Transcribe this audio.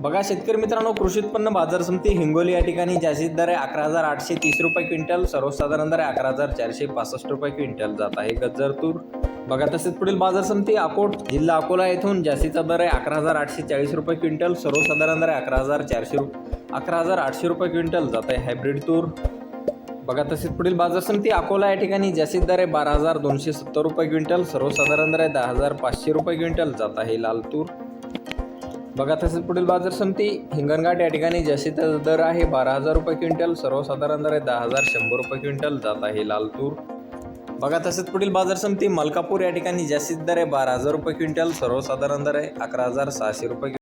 बघा शेतकरी मित्रांनो कृषी उत्पन्न बाजार समिती हिंगोली या ठिकाणी जास्तीत दर आहे अकरा हजार आठशे तीस रुपये क्विंटल सर्वसाधारण दर आहे अकरा हजार चारशे पासष्ट रुपये क्विंटल जात आहे गज्जर तूर बघा तसेच पुढील बाजार समिती अकोट जिल्हा अकोला येथून जास्तीचा दर आहे अकरा हजार आठशे चाळीस रुपये क्विंटल सर्वसाधारण दर आहे अकरा हजार चारशे अकरा हजार आठशे रुपये क्विंटल जात आहे हायब्रिड तूर. बघा तसेच पुढील बाजार समिती अकोला या ठिकाणी जास्तीत दर आहे बारा हजार दोनशे सत्तर रुपये क्विंटल सर्वसाधारण दर आहे दहा हजार पाचशे रुपये क्विंटल जात आहे लाल तूर. बघा तसेच पुढील बाजार समिती हिंगणघाट या ठिकाणी जास्तीत दर आहे बारा हजार रुपये क्विंटल सर्वसाधारण दर आहे दहा हजार शंभर रुपये क्विंटल जात आहे लाल तूर. बघा तसेच पुढील बाजार समिती मलकापूर या ठिकाणी जास्तीत दर आहे बारा हजार रुपये क्विंटल सर्वसाधारण दर आहे अकरा हजार सहाशे रुपये